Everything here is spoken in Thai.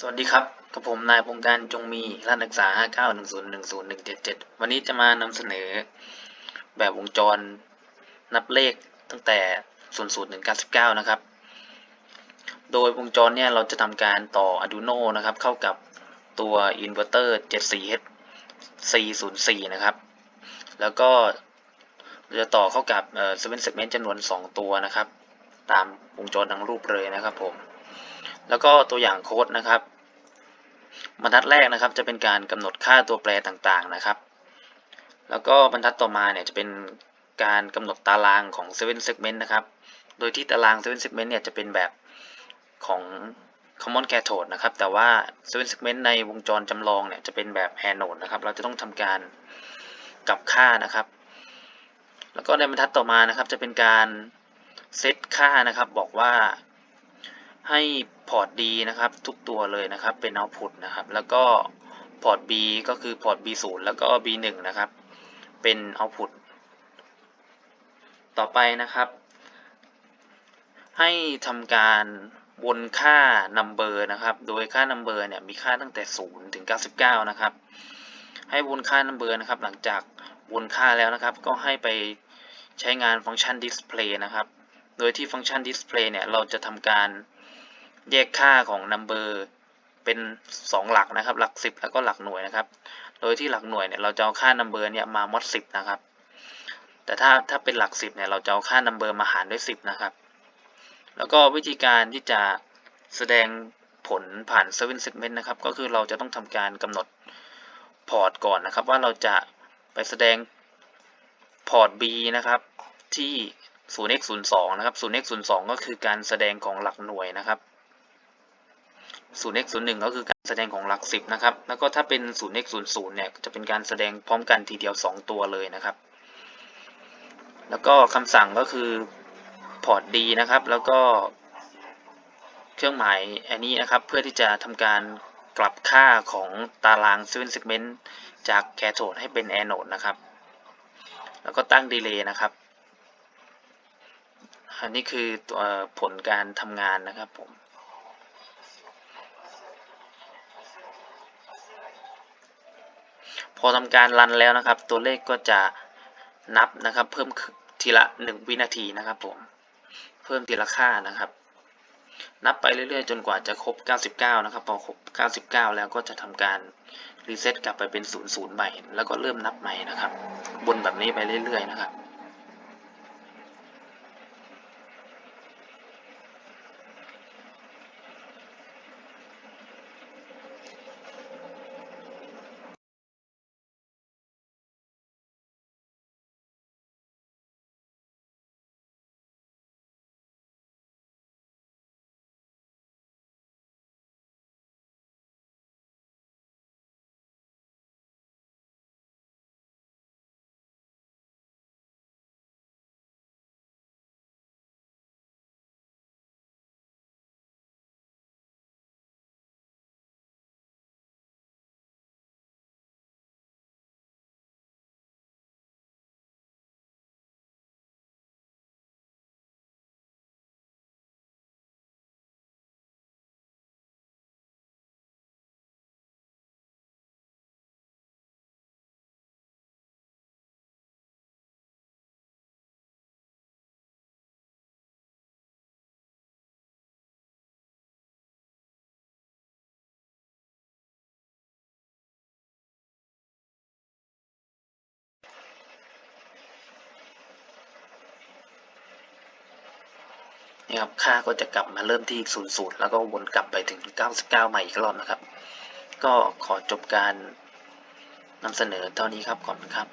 สวัสดีครับ กับผมนายพงการจงมีรัฐศึกษา 59 10 10 177วันนี้จะมานำเสนอ แบบวงจรนับเลขตั้งแต่ 00ถึง99 นะครับ โดยวงจรเนี่ยเราจะทำการต่อ Arduino นะครับ เข้ากับตัวอินเวอร์เตอร์ 74H C04 นะครับ แล้วก็เราจะต่อเข้ากับเอ่อ7 segment จำนวน 2 ตัวนะครับ ตามวงจรดังรูปเลยนะครับผม แล้วก็ตัวอย่างโค้ดนะครับบรรทัดแรกนะครับจะเป็นการกำหนดค่าตัวแปรต่างๆนะครับ แล้วก็บรรทัดต่อมาเนี่ยจะเป็นการกำหนดตารางของ 7 segment นะครับ โดยที่ตาราง 7 segment เนี่ยจะเป็นแบบของ common cathode นะครับ แต่ว่า 7 segment ในวงจรจำลองเนี่ยจะเป็นแบบ anode นะครับ เราจะต้องทำการกลับค่านะครับ แล้วก็ในบรรทัดต่อมานะครับจะเป็นการเซตค่านะครับ บอกว่า ให้พอร์ต D นะครับ ทุกตัวเลยนะครับ เป็น output นะครับ แล้วก็พอร์ต B ก็คือพอร์ต B0 แล้วก็ B1 นะครับ เป็น output ต่อไปนะครับ ให้ทำการวนค่า number นะครับ โดยค่า number เนี่ยมีค่าตั้งแต่ 0 ถึง 99 นะครับ ให้วนค่า number นะครับ หลังจากวนค่าแล้วนะครับ ก็ให้ไปใช้งานฟังก์ชัน display นะครับ โดยที่ฟังก์ชัน display เนี่ยเราจะทำการ แยกค่าของ number เป็น 2 หลักนะครับ หลัก 10 แล้วก็หลักหน่วยนะครับ โดยที่หลักหน่วยเนี่ยเราจะเอาค่า number เนี่ยมา mod 10 นะครับ แต่ถ้าถ้าเป็นหลัก 10 เนี่ยเราจะเอาค่า number มาหารด้วย 10 นะครับ แล้วก็วิธีการที่จะแสดงผลผ่าน7 segment นะครับ ก็คือเราจะต้องทำการกำหนดพอร์ตก่อนนะครับ ว่าเราจะไปแสดงพอร์ต B นะครับ ที่ 0x02 นะครับ 0x02 ก็คือการแสดงของหลักหน่วยนะครับ 0x01 ก็คือการแสดงของหลัก 10 นะครับ แล้วก็ถ้าเป็น 0x00 เนี่ย จะเป็นการแสดงพร้อมกันทีเดียว 2 ตัวเลยนะครับ แล้วก็คำสั่งก็คือพอร์ต D นะครับ แล้วก็เครื่องหมายอันนี้นะครับ เพื่อที่จะทำการกลับค่าของตาราง 7 segment จากแคโทดให้เป็นแอนโ e นะครับ แล้วก็ตั้งดีเลย์นะครับ อันนี้คือผลการทำงานนะครับผม พอทำการรันแล้วนะครับ ตัวเลขก็จะนับนะครับ เพิ่มทีละ 1 วินาทีนะครับผม เพิ่มทีละค่านะครับ นับไปเรื่อยๆ จนกว่าจะครบ 99 นะครับ พอครบ 99 แล้วก็จะทำการรีเซ็ตกลับไปเป็น 00 ใหม่ แล้วก็เริ่มนับใหม่นะครับ บนแบบนี้ไปเรื่อยๆ นะครับ ครับ ค่าก็จะกลับมาเริ่มที่ 00 แล้วก็วนกลับไปถึง 99 ใหม่อีกรอบนะครับ ก็ขอจบการนำเสนอเท่านี้ครับก่อนครับ